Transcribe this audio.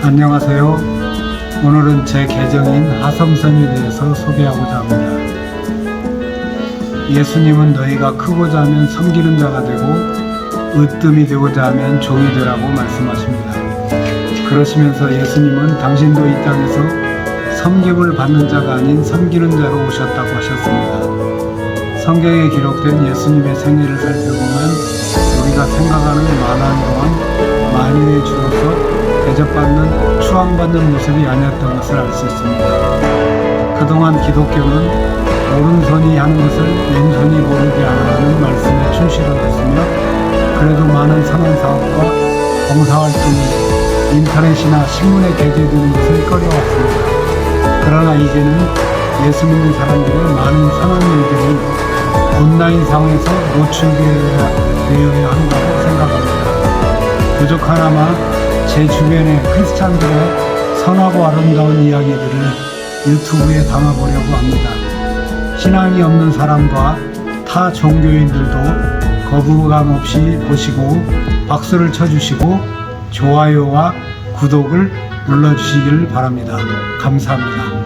안녕하세요. 오늘은 제 계정인 하성선에 대해서 소개하고자 합니다. 예수님은 너희가 크고자 하면 섬기는 자가 되고 으뜸이 되고자 하면 종이 되라고 말씀하십니다. 그러시면서 예수님은 당신도 이 땅에서 섬김을 받는 자가 아닌 섬기는 자로 오셨다고 하셨습니다. 성경에 기록된 예수님의 생애를 살펴보면 우리가 생각하는 만한 동안 만유의 주로서 대접받는 추앙받는 모습이 아니었던 것을 알 수 있습니다. 그동안 기독교는 오른손이 하는 것을 왼손이 모르게 하라 하는 말씀에 충실하였으며 그래도 많은 선언사업과 봉사활동이 인터넷이나 신문에 게재되는 것을 꺼려왔습니다. 그러나 이제는 예수 믿는 사람들의 많은 선한 일들이 온라인 상에서 노출되어야 한다고 생각합니다. 부족 하나마 제 주변의 크리스찬들의 선하고 아름다운 이야기들을 유튜브에 담아보려고 합니다. 신앙이 없는 사람과 타 종교인들도 거부감 없이 보시고 박수를 쳐주시고 좋아요와 구독을 눌러주시기를 바랍니다. 감사합니다.